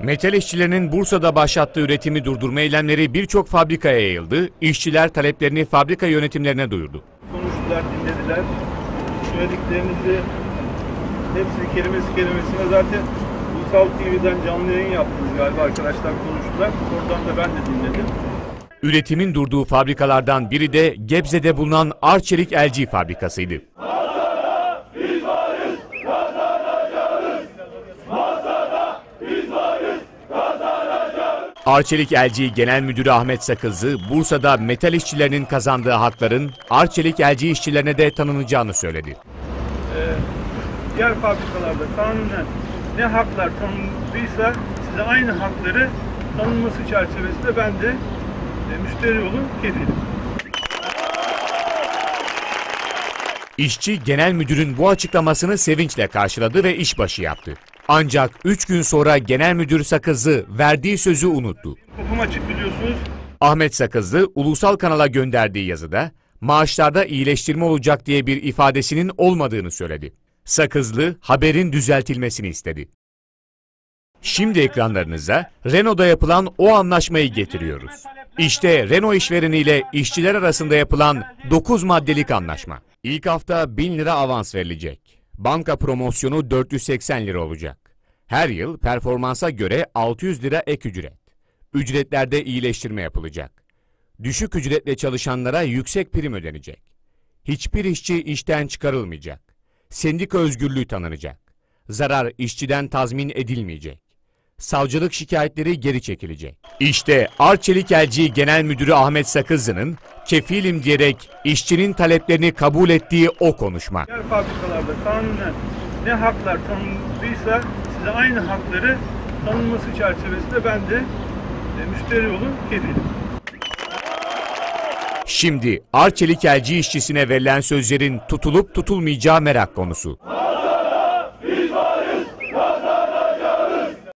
Metal işçilerinin Bursa'da başlattığı üretimi durdurma eylemleri birçok fabrikaya yayıldı. İşçiler taleplerini fabrika yönetimlerine duyurdu. konuştular, dinlediler. Söylediklerinizi hepsini kelimesi kelimesine zaten Ulusal TV'den canlı yayın yaptınız galiba arkadaşlar konuştular. Oradan da ben de dinledim. Üretimin durduğu fabrikalardan biri de Gebze'de bulunan Arçelik LG fabrikasıydı. Arçelik LG Genel Müdürü Ahmet Sakızlı, Bursa'da metal işçilerinin kazandığı hakların Arçelik LG işçilerine de tanınacağını söyledi. Diğer fabrikalarda kanunen ne haklar tanındıysa size aynı hakları tanınması çerçevesinde ben de e, müşteri yolu kefilim. İşçi Genel Müdürün bu açıklamasını sevinçle karşıladı ve işbaşı yaptı. Ancak 3 gün sonra Genel Müdür Sakızlı verdiği sözü unuttu. Hukum açık biliyorsunuz. Ahmet Sakızlı ulusal kanala gönderdiği yazıda maaşlarda iyileştirme olacak diye bir ifadesinin olmadığını söyledi. Sakızlı haberin düzeltilmesini istedi. Şimdi ekranlarınıza Renault'da yapılan o anlaşmayı getiriyoruz. İşte Renault işvereniyle işçiler arasında yapılan 9 maddelik anlaşma. İlk hafta 1000 lira avans verilecek. Banka promosyonu 480 lira olacak. Her yıl performansa göre 600 lira ek ücret. Ücretlerde iyileştirme yapılacak. Düşük ücretle çalışanlara yüksek prim ödenecek. Hiçbir işçi işten çıkarılmayacak. Sendika özgürlüğü tanınacak. Zarar işçiden tazmin edilmeyecek. Savcılık şikayetleri geri çekilecek. İşte Arçelik LG Genel Müdürü Ahmet Sakızlı'nın kefilim diyerek işçinin taleplerini kabul ettiği o konuşma. Diğer fabrikalarda kanunen ne haklar tanındıysa size aynı hakları tanınması çerçevesinde ben de e, müşteri yolu kefilim. Şimdi Arçelik LG işçisine verilen sözlerin tutulup tutulmayacağı merak konusu.